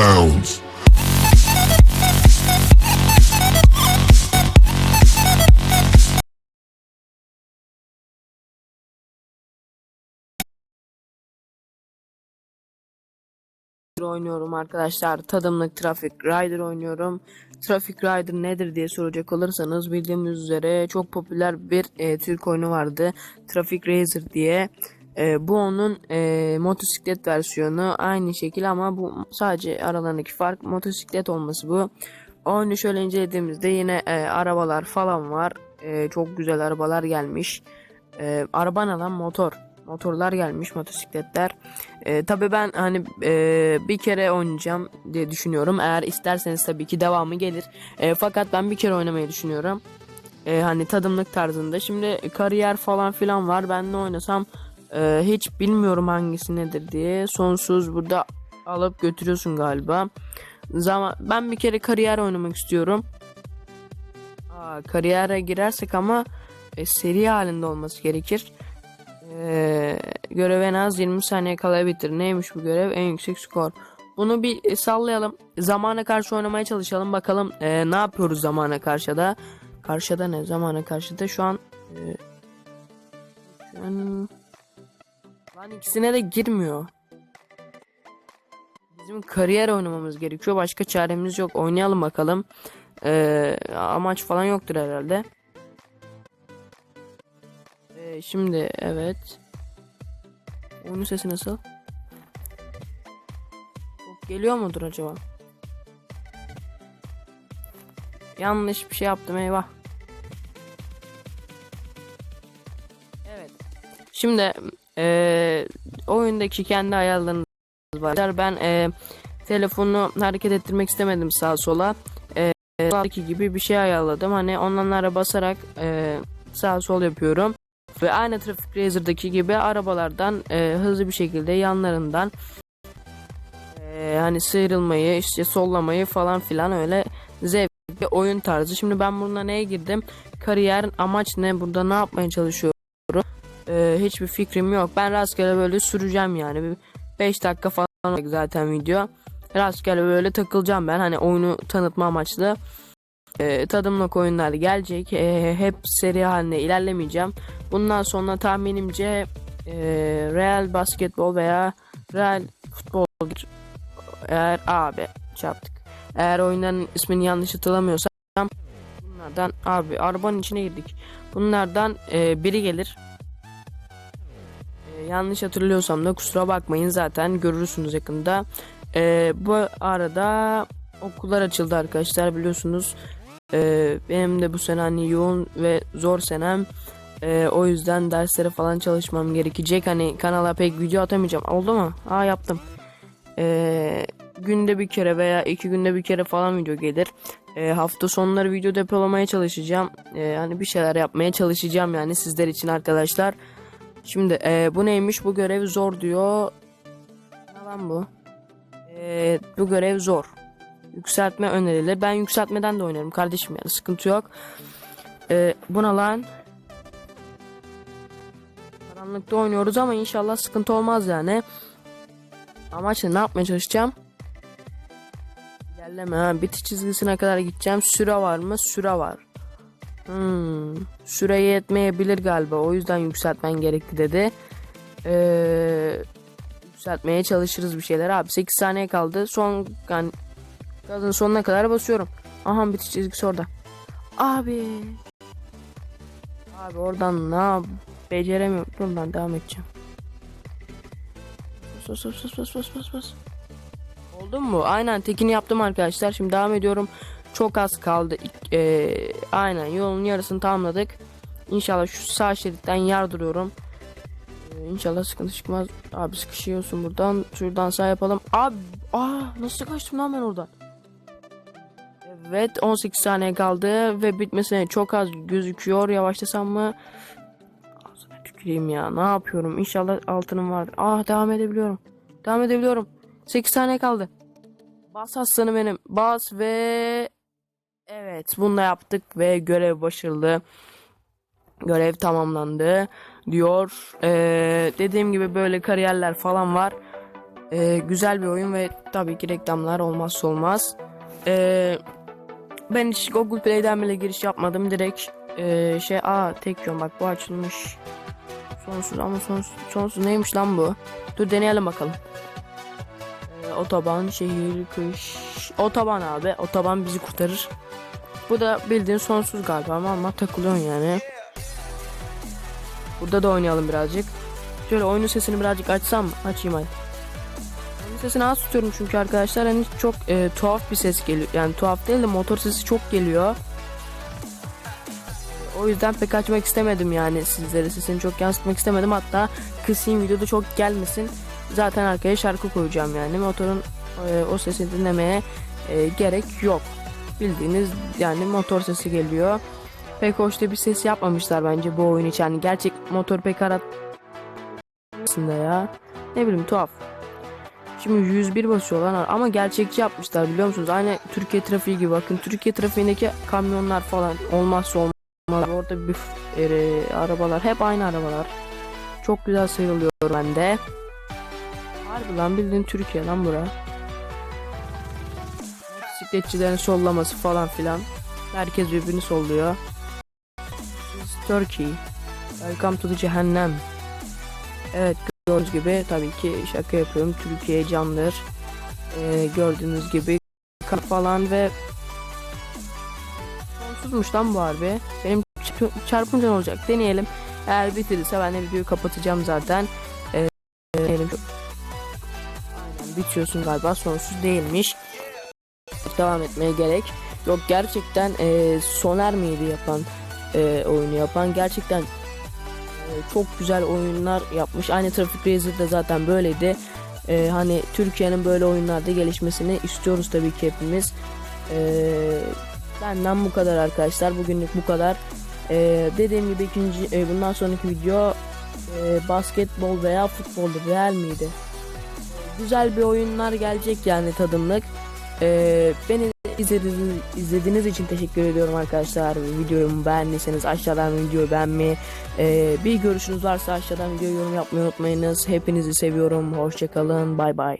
bounds. oynuyorum arkadaşlar. Tadımlık Traffic Rider oynuyorum. Traffic Rider nedir diye soracak olursanız bildiğimiz üzere çok popüler bir e, Türk oyunu vardı. Traffic Racer diye. E, bu onun e, motosiklet versiyonu aynı şekil ama bu sadece aralarındaki fark motosiklet olması bu. Oyunu şöyle incelediğimizde yine e, arabalar falan var. E, çok güzel arabalar gelmiş. E, araba ne motor. Motorlar gelmiş motosikletler. E, tabii ben hani e, bir kere oynayacağım diye düşünüyorum. Eğer isterseniz tabii ki devamı gelir. E, fakat ben bir kere oynamayı düşünüyorum. E, hani tadımlık tarzında. Şimdi kariyer falan filan var. Ben ne oynasam e, hiç bilmiyorum hangisi nedir diye. Sonsuz burada alıp götürüyorsun galiba. Zaman ben bir kere kariyer oynamak istiyorum. Aa, kariyere girersek ama e, seri halinde olması gerekir. Ee, görev en az 20 saniye kala bitir. Neymiş bu görev? En yüksek skor. Bunu bir e, sallayalım. Zamana karşı oynamaya çalışalım. Bakalım e, ne yapıyoruz zamana karşı da. Karşıda ne? Zamana karşı da şu an e, şu an Lan ikisine de girmiyor. Bizim kariyer oynamamız gerekiyor. Başka çaremiz yok. Oynayalım bakalım. Ee, amaç falan yoktur herhalde. Ee, şimdi evet. Oyunun sesi nasıl? Geliyor mudur acaba? Yanlış bir şey yaptım eyvah. Evet. Şimdi eee oyundaki kendi ayarlarınız var. Ben eee telefonu hareket ettirmek istemedim sağa sola. Soldaki gibi bir şey ayarladım. Hani onlara basarak eee sağ sol yapıyorum. Ve aynı Traffic Racer'daki gibi arabalardan e, hızlı bir şekilde yanlarından e, hani sıyrılmayı işte sollamayı falan filan öyle zevkli oyun tarzı. Şimdi ben burada neye girdim? Kariyer amaç ne? Burada ne yapmaya çalışıyorum? E, hiçbir fikrim yok. Ben rastgele böyle süreceğim yani. 5 dakika falan zaten video. Rastgele böyle takılacağım ben hani oyunu tanıtma amaçlı. E, tadımlık oyunlar gelecek. E, hep seri haline ilerlemeyeceğim. Bundan sonra tahminimce e, Real basketbol veya Real futbol eğer abi çarptık. Eğer oyunların ismini yanlış hatırlamıyorsam bunlardan abi arabanın içine girdik. Bunlardan e, biri gelir. E, yanlış hatırlıyorsam da kusura bakmayın zaten görürsünüz yakında. E, bu arada okullar açıldı arkadaşlar biliyorsunuz. E, benim de bu sene hani yoğun ve zor senem. Ee, o yüzden derslere falan çalışmam gerekecek. Hani kanala pek video atamayacağım. Oldu mu? Aa yaptım. Ee, günde bir kere veya iki günde bir kere falan video gelir. Ee, hafta sonları video depolamaya çalışacağım. Ee, hani bir şeyler yapmaya çalışacağım yani sizler için arkadaşlar. Şimdi e, bu neymiş? Bu görev zor diyor. Ne lan bu? Ee, bu görev zor. Yükseltme önerilir. Ben yükseltmeden de oynarım kardeşim yani sıkıntı yok. Ee, buna lan karanlıkta oynuyoruz ama inşallah sıkıntı olmaz yani. Amaç? Ne yapmaya çalışacağım? İlerleme ha. Bitiş çizgisine kadar gideceğim. Süre var mı? Süre var. Hmm. Süre yetmeyebilir galiba. O yüzden yükseltmen gerekli dedi. Ee, yükseltmeye çalışırız bir şeyler. Abi 8 saniye kaldı. Son yani gazın sonuna kadar basıyorum. Aha bitiş çizgisi orada. Abi. Abi oradan ne yap? Beceremiyorum. Dur devam edeceğim. Bas bas bas bas bas bas bas. Oldu mu? Aynen tekini yaptım arkadaşlar. Şimdi devam ediyorum. Çok az kaldı. Eee, aynen yolun yarısını tamamladık. İnşallah şu sağ şeritten yardırıyorum. Ee, İnşallah sıkıntı çıkmaz. Abi sıkışıyorsun buradan. Şuradan sağ yapalım. Abi aa nasıl kaçtım lan ben oradan? Evet 18 saniye kaldı ve bitmesine çok az gözüküyor. Yavaşlasam mı? Ağzına tüküreyim ya. Ne yapıyorum? İnşallah altınım vardır. Ah devam edebiliyorum. Devam edebiliyorum. 8 saniye kaldı. Bas aslanım benim. Bas ve evet bunu da yaptık ve görev başarılı. Görev tamamlandı diyor. Ee, dediğim gibi böyle kariyerler falan var. Ee, güzel bir oyun ve tabii ki reklamlar olmazsa olmaz. Ee, ben hiç Google Play'den bile giriş yapmadım. Direkt ee, şey aa tek yön bak bu açılmış. Sonsuz ama sonsuz, sonsuz neymiş lan bu? Dur deneyelim bakalım. Ee, otoban, şehir, kış. Otoban abi. Otoban bizi kurtarır. Bu da bildiğin sonsuz galiba ama, ama takılıyorsun yani. Burada da oynayalım birazcık. Şöyle oyunun sesini birazcık açsam mı? Açayım hadi. Oyunun sesini az tutuyorum çünkü arkadaşlar hani çok e, tuhaf bir ses geliyor. Yani tuhaf değil de motor sesi çok geliyor. O yüzden pek açmak istemedim yani sizlere sesini çok yansıtmak istemedim. Hatta kısayım videoda çok gelmesin. Zaten arkaya şarkı koyacağım yani. Motorun e, o sesini dinlemeye e, gerek yok. Bildiğiniz yani motor sesi geliyor. Pek hoş da bir ses yapmamışlar bence bu oyun için. Yani gerçek motor pek arat aslında ya. Ne bileyim tuhaf. Şimdi 101 basıyorlar ama gerçekçi yapmışlar biliyor musunuz? Aynı Türkiye trafiği gibi bakın. Türkiye trafiğindeki kamyonlar falan olmazsa olmaz. Orada bir e, arabalar hep aynı arabalar. Çok güzel sayılıyor bende. Harbi lan bildiğin Türkiye lan bura. Bisikletçilerin sollaması falan filan. Herkes birbirini solluyor. This is Turkey. Welcome to the cehennem. Evet gördüğünüz gibi tabii ki şaka yapıyorum. Türkiye candır. Ee, gördüğünüz gibi kar falan ve sonsuzmuş lan bu harbi. Benim çarpı- çarpınca ne olacak? Deneyelim. Eğer bitirirse ben de videoyu kapatacağım zaten. Ee, deneyelim. Aynen bitiyorsun galiba. Sonsuz değilmiş. Devam etmeye gerek. Yok gerçekten e, Soner miydi yapan e, oyunu yapan gerçekten e, çok güzel oyunlar yapmış. Aynı Traffic Racer de zaten böyleydi. E, hani Türkiye'nin böyle oyunlarda gelişmesini istiyoruz tabii ki hepimiz. E, benden bu kadar arkadaşlar. Bugünlük bu kadar. E, dediğim gibi ikinci e, bundan sonraki video e, basketbol veya futboldu. Real miydi? Güzel bir oyunlar gelecek yani tadımlık. E, beni izlediğiniz, izlediğiniz için teşekkür ediyorum arkadaşlar. Videomu beğendiyseniz aşağıdan videoyu beğenmeyi, e, bir görüşünüz varsa aşağıdan video yorum yapmayı unutmayınız. Hepinizi seviyorum. Hoşçakalın. Bay bay.